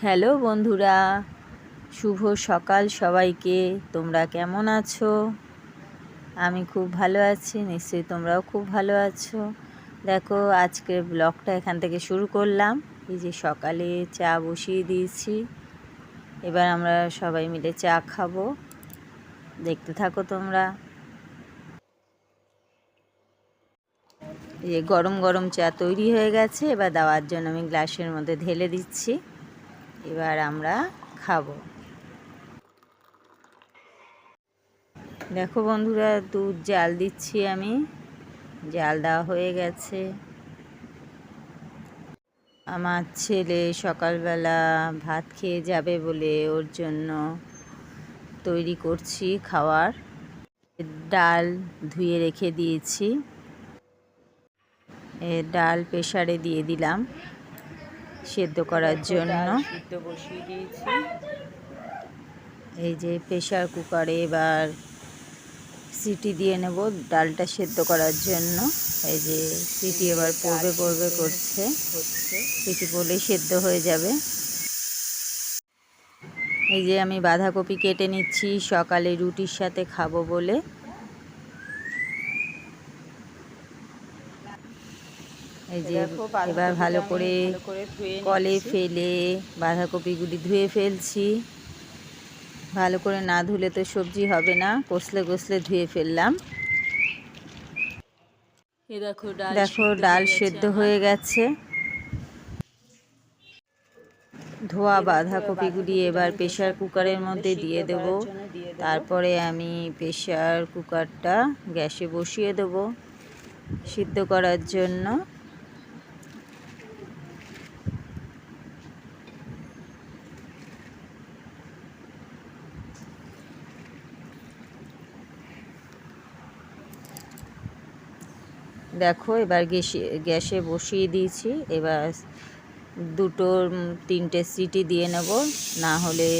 Hello বন্ধুরা, শুভ সকাল সবাইকে। তোমরা কেমন আছো? আমি খুব ভালো আছি, নিশ্চয়ই তোমরাও খুব ভালো আছো। দেখো, আজকের ব্লগটা এখান থেকে শুরু করলাম। এই যে সকালে চা বসিয়ে দিয়েছি। এবার আমরা সবাই মিলে চা খাব। দেখতে থাকো তোমরা। এই গরম গরম চা তৈরি হয়ে গেছে। এবার দেওয়ার জন্য আমি গ্লাসের মধ্যে ঢেলে দিচ্ছি। এবার আমরা খাব। দেখো বন্ধুরা, দুধ জাল দিচ্ছি আমি। জাল দেওয়া হয়ে গেছে। আমার ছেলে সকালবেলা ভাত খেয়ে যাবে বলে ওর জন্য তৈরি করছি খাওয়ার। ডাল ধুয়ে রেখে দিয়েছি। ডাল প্রেসারে দিয়ে দিলাম। সেদ্ধ করার জন্য। সিদ্ধ বসিয়ে দিয়েছি। এই যে প্রেসার কুকারে এবার সিটি দিয়ে নেব ডালটা সেদ্ধ করার জন্য। এই যে সিটি এবার পড়বে পড়বে করছে। সিটি পড়লেই সেদ্ধ হয়ে যাবে। এই যে আমি বাঁধাকপি কেটে নিচ্ছি সকালে রুটির সাথে খাব বলে। এই যে এবার ভালো করে কলে ফেলে বাঁধাকপিগুলি ধুয়ে ফেলছি। ভালো করে না ধুলে তো সবজি হবে না কষলে কষলে ধুয়ে ফেললাম। দেখো ডাল সিদ্ধ হয়ে গেছে ধোয়া বাঁধাকপিগুলি এবার প্রেশার কুকারের মধ্যে দিয়ে দেবো। তারপরে আমি প্রেশার কুকারটা গ্যাসে বসিয়ে দেব। সিদ্ধ করার জন্য দেখো, এবার গ্যাসে গ্যাসে বসিয়ে দিয়েছি। এবার দুটো তিনটে সিটি দিয়ে নেব। না হলে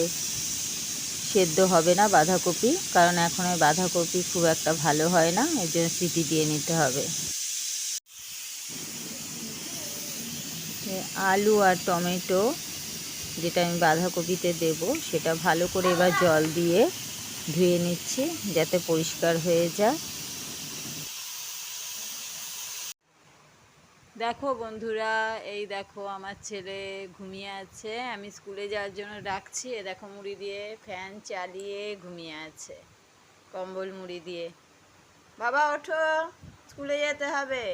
সেদ্ধ হবে না বাঁধাকপি, কারণ এখন ওই বাঁধাকপি খুব একটা ভালো হয় না, এর জন্য সিটি দিয়ে নিতে হবে। আলু আর টমেটো, যেটা আমি বাঁধাকপিতে দেব, সেটা ভালো করে এবার জল দিয়ে ধুয়ে নিচ্ছি, যাতে পরিষ্কার হয়ে যায়। দেখো বন্ধুরা, এই দেখো আমার ছেলে ঘুমিয়ে আছে। আমি স্কুলে যাওয়ার জন্য ডাকছি। এ দেখো মুড়ি দিয়ে ফ্যান চালিয়ে ঘুমিয়ে আছে, কম্বল মুড়ি দিয়ে। বাবা, ওঠো, স্কুলে যেতে হবে।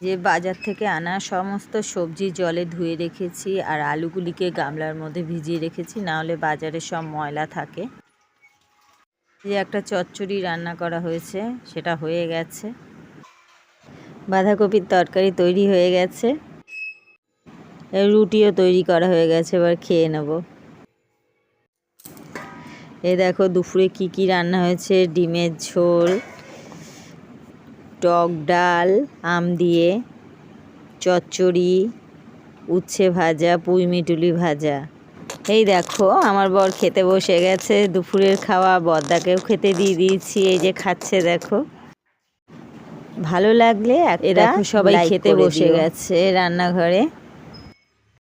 যে বাজার থেকে আনা সমস্ত সবজি জলে ধুয়ে রেখেছি আর আলুগুলিকে গামলার মধ্যে ভিজিয়ে রেখেছি, না হলে বাজারে সব ময়লা থাকে। যে একটা চচ্চড়ি রান্না করা হয়েছে, সেটা হয়ে গেছে। বাঁধাকপির তরকারি তৈরি হয়ে গেছে। রুটিও তৈরি করা হয়ে গেছে, এবার খেয়ে নেব। এ দেখো দুপুরে কি কি রান্না হয়েছে, ডিমের ঝোল, টক ডাল, আম দিয়ে, চচ্চড়ি, উচ্ছে ভাজা, পুঁই মিটুলি ভাজা। এই দেখো আমার বর খেতে বসে গেছে। দুপুরের খাওয়া বদ্দাকেও খেতে দিয়ে দিয়েছি। এই যে খাচ্ছে দেখো। ভালো লাগলে এরা সবাই খেতে বসে গেছে রান্নাঘরে।